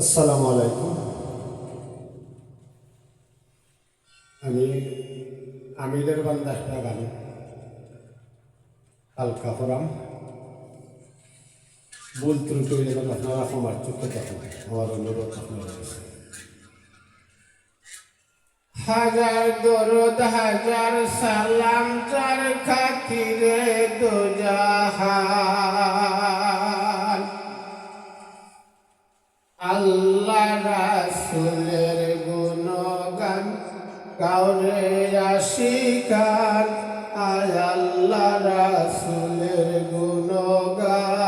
আসসালামু আলাইকুম। আমি আমিদের বান্দা একটা গান হালকা ফরাম। ভুল ত্রুটি যেন আপনারা ক্ষমার চোখে দেখেন আমার অনুরোধ আপনার হাজার দরদ, হাজার সালাম, যার খাতিরে দুজাহান আশিকান আয় আল্লাহ রাসুলের গুণগান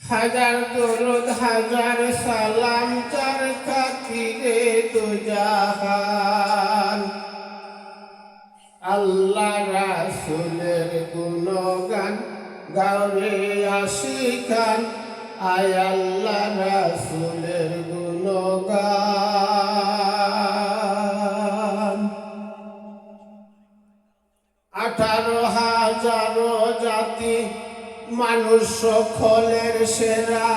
হাজার দরুদ, হাজার সালাম, চার খাতিরে দুজাহান আল্লাহ রাসুলের গুণগান গাওরে আশিখান আয় আল্লাহ রাসুলের গুণগান আঠারো হাজারো জাতি মানুষ সকলের সেরা।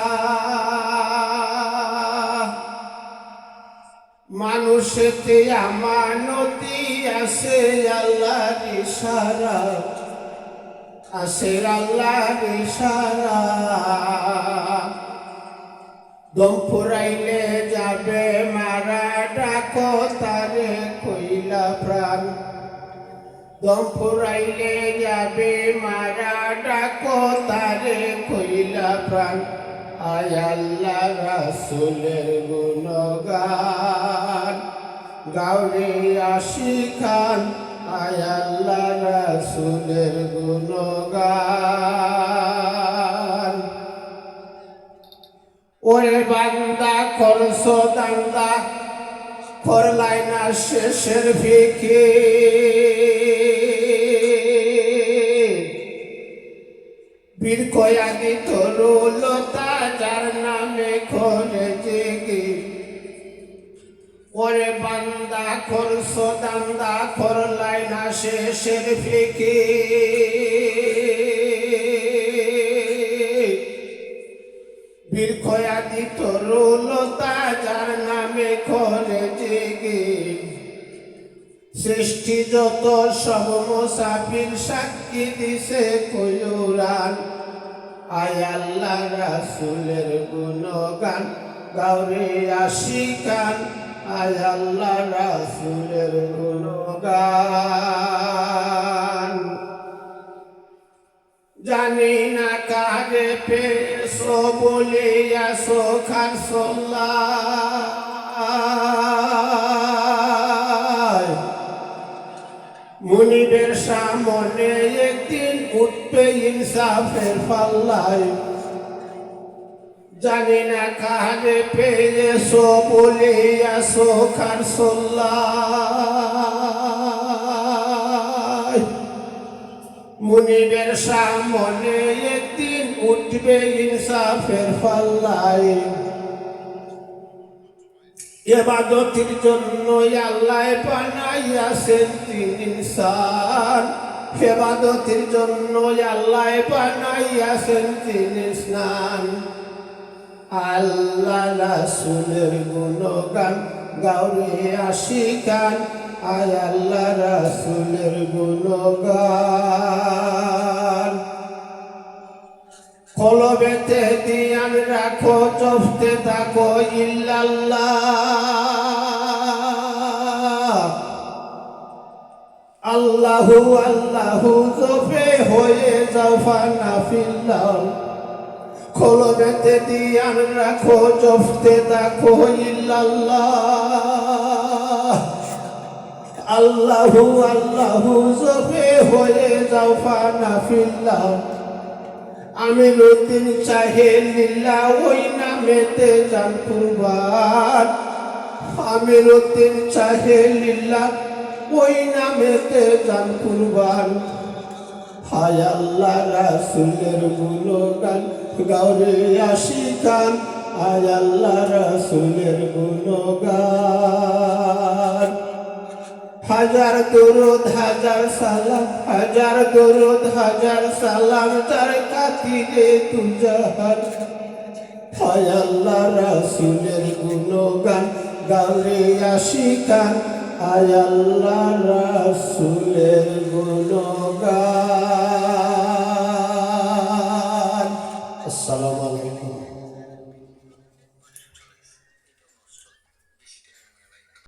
মানুষেতে আমানতি আছে আল্লাহর ইশারা। আছে আল্লাহর ইশারা। দম যাবে মারা, ডাকো তারে কইলা প্রাণ। দম যাবে মারা, ডাকো তারে কইলা প্রাণ। আয় আল্লাহ রাসুলের গুণগান। গাউরে আশিখান আয় আল্লাহ রাসুলের গুণগান। ওরে বান্দা করছ দান্দা করলাই না শেষের ভিকে বীর কয়াদি তরুলতা, যার নামে করে জেগে। ওরে বান্দা করছ দান্দা করলাই না শেষের ভিকে সৃষ্টি যত সব মুসাফির সাক্ষী দিছে কয়ুরান আয় আল্লাহ রাসুলের গুণগান গাউরে আশিকান। আয় আল্লাহ রাসুলের গুণগান। জানি না কারে পেশো বলে আসো খান মুনিবের সামনে একদিন উঠবে ইনসাফের পাল্লায়। জানি না কারে পেয়েছ বলে আসো সোল্লায়। মুনিবের সামনে একদিন উঠবে ইনসাফের পাল্লায়। এবাদতির জন্য আল্লাহ বানাইয়াছেন তিন ইনসান এবাদতির জন্য আল্লাহ বানাইয়াছেন তিন স্নান আল্লাহ রাসুলের গুণগান গাউরে আশিকান। আয় আল্লাহ রাসুলের গুণগান। কলবেতে দিয়ান রাখো চফতে থাকো ইল্লাল্লাহ। আল্লাহু আল্লাহু জফে হয়ে যাও ফানা ফিল্লাহ কলবেতে দিয়ান রাখো চফতে থাকো ইল্লাল্লাহ। আল্লাহু আল্লাহু জফে হয়ে যাও ফানা আমি নতুন চাহে লীলা ওই নামেতে জান কুরবান আমি নতুন চাহে লীলা ওই নামেতে জান কুরবান হায় আল্লাহ রাসুলের গুণগান গাউরে আশিকান আয় আল্লাহ রাসুলের গুণগান। হাজার দুরুদ, হাজার সালাম, হাজার দুরুদ, হাজার সালাম তার কাতিরে তুজাহার হায় আল্লাহ, রাসুলের গুণগান, গালে আশিকান হায় আল্লাহ, রাসুলের গুণগান।